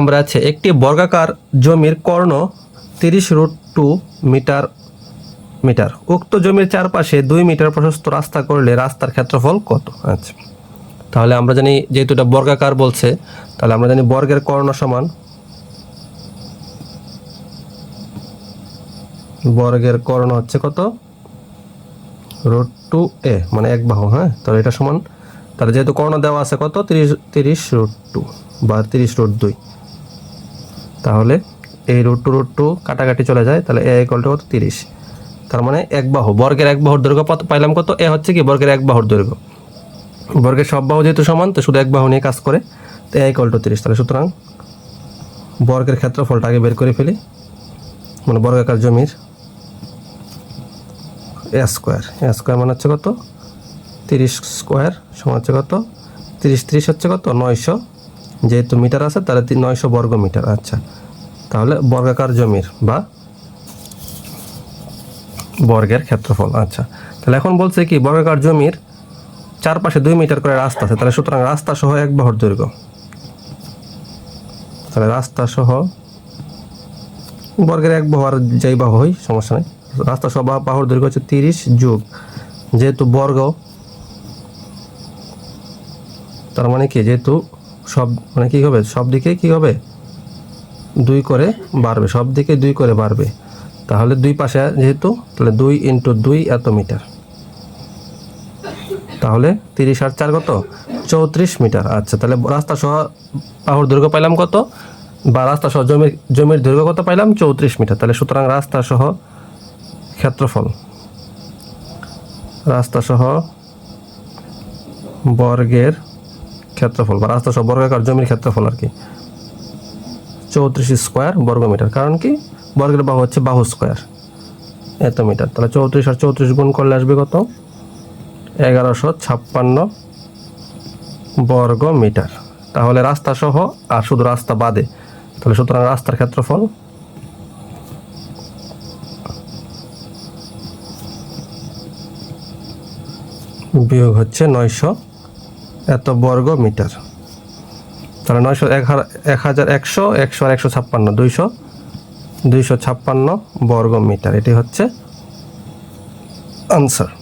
নম্বর আছে একটি বর্গাকার জমির কর্ণ তিরিশ রুট টু মিটার মিটার উক্ত জমির চারপাশে দুই মিটার প্রশস্ত রাস্তা করলে রাস্তার ক্ষেত্রফল কত? আচ্ছা। তাহলে আমরা জানি যেহেতু এটা বর্গাকার বলছে, তাহলে আমরা জানি বর্গের কর্ণ সমান বর্গের কর্ণ হচ্ছে কত? রুট টু এ মানে এক বাহু হ্যাঁ? তাহলে এটা সমান, তাহলে যেহেতু কর্ণ দেওয়া আছে কত? তিরিশ তিরিশ রুট টু বা তিরিশ রুট দুই। তাহলে এই রুট টু রুট টু কাটাকাটি চলে যায়, তাহলে এ ইকুয়াল টু কত? তিরিশ। তার মানে এক বাহু, বর্গের এক বাহুর দৈর্ঘ্য পাইলাম কত? এ হচ্ছে কি? বর্গের এক বাহুর দৈর্ঘ্য। বর্গের সব বাহু যেহেতু সমান, তো শুধু এক বাহু নিয়ে কাজ করে, তো এ ইকুয়াল টু তিরিশ। তাহলে সুতরাং বর্গের ক্ষেত্রফলটা আগে বের করে ফেলি। মানে বর্গাকার জমির এ স্কোয়ার এ স্কোয়ার মানে হচ্ছে কত? তিরিশ স্কোয়ার সমান হচ্ছে কত? তিরিশ তিরিশ হচ্ছে কত? নয়শো। যেহেতু মিটার আছে, তাহলে নয়শো বর্গ মিটার আচ্ছা। তাহলে বর্গাকার জমির বা বর্গের ক্ষেত্রফল আচ্ছা। তাহলে এখন বলছে কি, বর্গাকার জমির চারপাশে দুই মিটার করে রাস্তা আছে, তাহলে সুতরাং রাস্তা সহ এক বাহুর দৈর্ঘ্য। তাহলে রাস্তা সহ বর্গের এক বাহু আর যাই বাহু হয়, সমস্যা নেই। রাস্তা সহ বাহুর দৈর্ঘ্য হচ্ছে তিরিশ যুগ। যেহেতু বর্গ, তার মানে কি, যেহেতু সব মানে কী হবে? সব দিকে কী হবে? দুই করে বাড়বে। সব দিকে দুই করে বাড়বে। তাহলে দুই পাশে যেহেতু, তাহলে দুই ইন্টু দুই এত মিটার। তাহলে তিরিশ আর চার কত? চৌত্রিশ মিটার। আচ্ছা তাহলে রাস্তা সহ বাহুর দৈর্ঘ্য পাইলাম কত? বা রাস্তা সহ জমির জমির দৈর্ঘ্য কত পাইলাম? চৌত্রিশ মিটার। তাহলে সুতরাং রাস্তা সহ ক্ষেত্রফল। রাস্তা সহ বর্গের ক্ষেত্রফল বা রাস্তা সহ বর্গাকার জমির ক্ষেত্রফল আর কি? চৌত্রিশ স্কোয়ার বর্গ মিটার কারণ কি? বর্গের বাহু হচ্ছে বাহু স্কোয়ার। এত মিটার। তাহলে চৌত্রিশ আর চৌত্রিশ গুণ করলে আসবে কত? এগারোশো ছাপ্পান্ন বর্গ মিটার তাহলে রাস্তা সহ আর শুধু রাস্তা বাদে, তাহলে সুতরাং রাস্তার ক্ষেত্রফল বিয়োগ হচ্ছে নয়শো এত বর্গ মিটার তাহলে নয়শো এক হাজার এক হাজার একশো একশো আর একশো ছাপ্পান্ন, দুইশো দুইশো ছাপ্পান্ন বর্গ মিটার এটি হচ্ছে আনসার